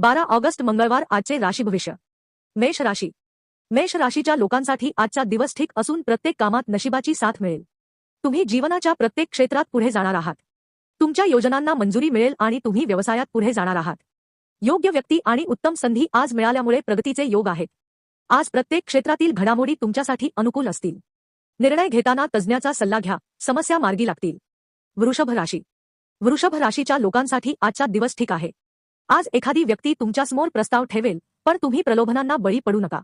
बारा ऑगस्ट मंगळवार आजचे राशी भविष्य. मेष राशी. मेष राशीच्या लोकांसाठी आजचा दिवस ठीक असून प्रत्येक कामात नशिबाची साथ मिळेल. तुम्ही जीवनाच्या प्रत्येक क्षेत्रात पुढे जाणार आहात. तुमच्या योजनांना मंजुरी मिळेल आणि तुम्ही व्यवसायात पुढे जाणार आहात. योग्य व्यक्ती आणि उत्तम संधी आज मिळाल्यामुळे प्रगतीचे योग आहेत. आज प्रत्येक क्षेत्रातील घडामोडी तुमच्यासाठी अनुकूल असतील. निर्णय घेताना तज्ज्ञाचा सल्ला घ्या. समस्या मार्गी लागतील. वृषभ राशी. वृषभ राशीच्या लोकांसाठी आजचा दिवस ठीक आहे. आज एखादी व्यक्ती तुमच्यासमोर प्रस्ताव ठेवेल पण तुम्ही प्रलोभनांना बळी पडू नका.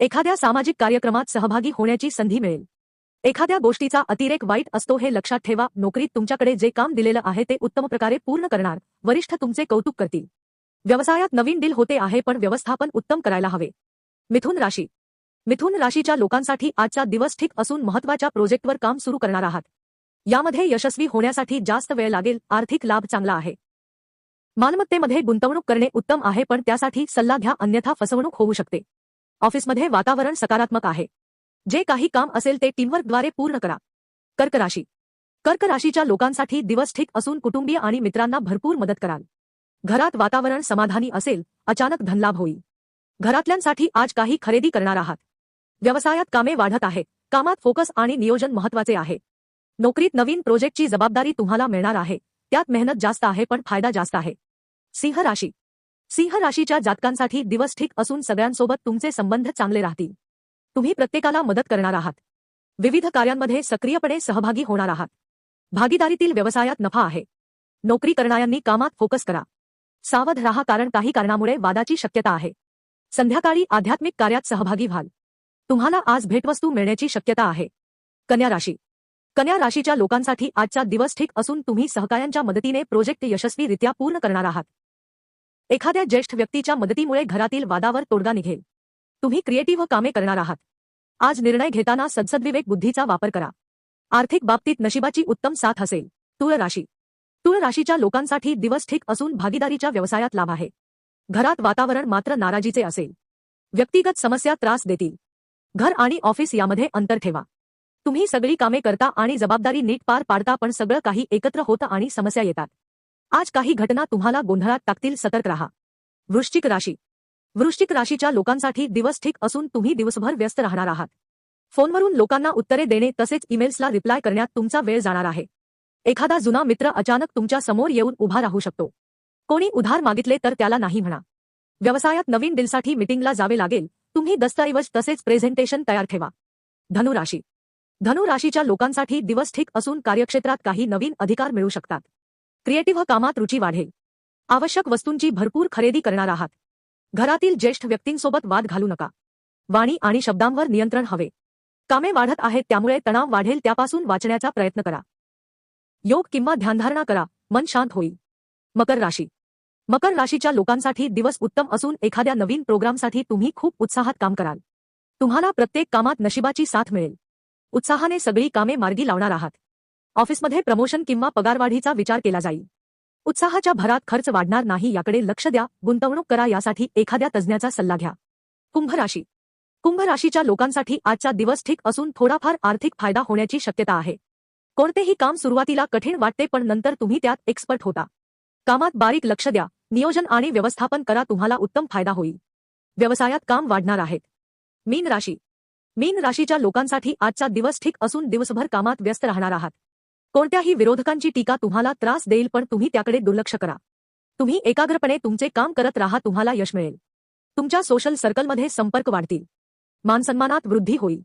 एखाद्या सामाजिक कार्यक्रमात सहभागी होण्याची संधी मिळेल. एखाद्या गोष्टीचा अतिरेक वाईट असतो हे लक्षात ठेवा नोकरीत तुमच्याकडे जे काम दिलेलं आहे ते उत्तम प्रकारे पूर्ण करणार वरिष्ठ तुमचे कौतुक करतील. व्यवसायात नवीन डील होते आहे पण व्यवस्थापन उत्तम करायला हवे. मिथुन राशी. मिथुन राशीच्या लोकांसाठी आजचा दिवस ठीक असून महत्त्वाच्या प्रोजेक्टवर काम सुरू करणार आहात. यामध्ये यशस्वी होण्यासाठी जास्त वेळ लागेल आर्थिक लाभ चांगला आहे. मालमत्तेमध्ये गुंतवणूक करणे उत्तम आहे पण त्यासाठी सल्ला घ्या अन्यथा फसवणूक होऊ शकते. ऑफिसमध्ये वातावरण सकारात्मक आहे. जे काही काम असेल ते टीमवर्कद्वारे पूर्ण करा. कर्क राशी. कर्क राशीच्या लोकांसाठी दिवस ठीक असून कुटुंबीय आणि मित्रांना भरपूर मदत कराल. घरात वातावरण समाधानी असेल अचानक धनलाभ होईल. घरातल्यांसाठी आज काही खरेदी करणार आहात. व्यवसायात कामे वाढत आहेत कामात फोकस आणि नियोजन महत्त्वाचे आहे. नोकरीत नवीन प्रोजेक्टची जबाबदारी तुम्हाला मिळणार आहे. त्यात मेहनत जास्त आहे पण फायदा जास्त आहे. सिंह राशी. सिंह राशीच्या जातकांसाठी दिवस ठीक असून सगळ्यांसोबत तुमचे संबंध चांगले राहतील. तुम्ही प्रत्येकाला मदत करणार आहात. विविध कार्यांमध्ये सक्रियपणे सहभागी होणार आहात. भागीदारीतील व्यवसायात नफा आहे. नोकरी करणाऱ्यांनी कामात फोकस करा. सावध राहा कारण काही कारणामुळे वादाची शक्यता आहे. संध्याकाळी आध्यात्मिक कार्यात सहभागी व्हाल. तुम्हाला आज भेटवस्तू मिळण्याची शक्यता आहे. कन्या राशी. कन्या राशीच्या लोकांसाठी आजचा दिवस ठीक असून तुम्ही सहकार्यांच्या मदतीने प्रोजेक्ट यशस्वीरित्या पूर्ण करणार आहात. एखाद्या ज्येष्ठ व्यक्तीच्या मदतीमुळे घरातील वादावर तोडगा निघेल. तुम्ही क्रिएटिव्ह कामे करणार आहात. आज निर्णय घेताना सद्सद्विवेक बुद्धीचा वापर करा. आर्थिक बाबतीत नशिबाची उत्तम साथ असेल. तुळ राशी. तुळ राशीच्या लोकांसाठी दिवस ठीक असून भागीदारीच्या व्यवसायात लाभ आहे. घरात वातावरण मात्र नाराजीचे असेल. व्यक्तिगत समस्या त्रास देतील. घर आणि ऑफिस यामध्ये अंतर ठेवा. तुम्ही सगळी कामे करता आणि जबाबदारी नीट पार पाडता पण सगळं काही एकत्र होतं आणि समस्या येतात. आज काही घटना तुम्हाला गोंधळात टाकतील सतर्क राहा. वृश्चिक राशी. वृश्चिक राशीच्या लोकांसाठी दिवस ठीक असून तुम्ही दिवसभर व्यस्त राहणार आहात. फोनवरून लोकांना उत्तरे देणे तसेच ईमेल्सला रिप्लाय करण्यात तुमचा वेळ जाणार आहे. एखादा जुना मित्र अचानक तुमच्यासमोर येऊन उभा राहू शकतो. कोणी उधार मागितले तर त्याला नाही म्हणा. व्यवसायात नवीन डीलसाठी मीटिंगला जावे लागेल तुम्ही दस्तऐवज तसेच प्रेझेंटेशन तयार ठेवा. धनुराशी. धनुराशीच्या लोकांसाठी दिवस ठीक असून कार्यक्षेत्रात काही नवीन अधिकार मिळू शकतात. क्रिएटिव्ह कामात रुची वाढेल. आवश्यक वस्तूंची भरपूर खरेदी करणार आहात. घरातील ज्येष्ठ व्यक्तींसोबत वाद घालू नका. वाणी आणि शब्दांवर नियंत्रण हवे. कामे वाढत आहेत त्यामुळे तणाव वाढेल त्यापासून वाचण्याचा प्रयत्न करा. योग किंवा ध्यानधारणा करा. मन शांत होईल. मकर राशी. मकर राशीच्या लोकांसाठी दिवस उत्तम असून एखाद्या नवीन प्रोग्रामसाठी तुम्ही खूप उत्साहात काम कराल. तुम्हाला प्रत्येक कामात नशिबाची साथ मिळेल. उत्साहाने सगळी कामे मार्गी लावणार आहात. ऑफिसमध्ये प्रमोशन किंवा पगारवाढीचा विचार केला जाईल. उत्साहाच्या भरात खर्च वाढणार नाही याकडे लक्ष द्या गुंतवणूक करा यासाठी एखाद्या तज्ज्ञाचा सल्ला घ्या. कुंभ राशी. कुंभ राशीच्या लोकांसाठी आजचा दिवस ठीक असून थोडाफार आर्थिक फायदा होण्याची शक्यता आहे. कोणतेही काम सुरुवातीला कठीण वाटते पण नंतर तुम्ही त्यात एक्सपर्ट होता. कामात बारीक लक्ष द्या नियोजन आणि व्यवस्थापन करा तुम्हाला उत्तम फायदा होईल. व्यवसायात काम वाढणार आहेत मीन राशी. मीन राशीच्या लोकांसाठी आजचा दिवस ठीक असून दिवसभर कामात व्यस्त राहणार आहात. कोणत्याही विरोधकांची टीका तुम्हाला त्रास देईल पण तुम्ही त्याकडे दुर्लक्ष करा. तुम्ही एकाग्रपणे तुमचे काम करत राहा तुम्हाला यश मिळेल. तुमच्या सोशल सर्कलमध्ये संपर्क वाढतील. मानसन्मानात वृद्धी होईल.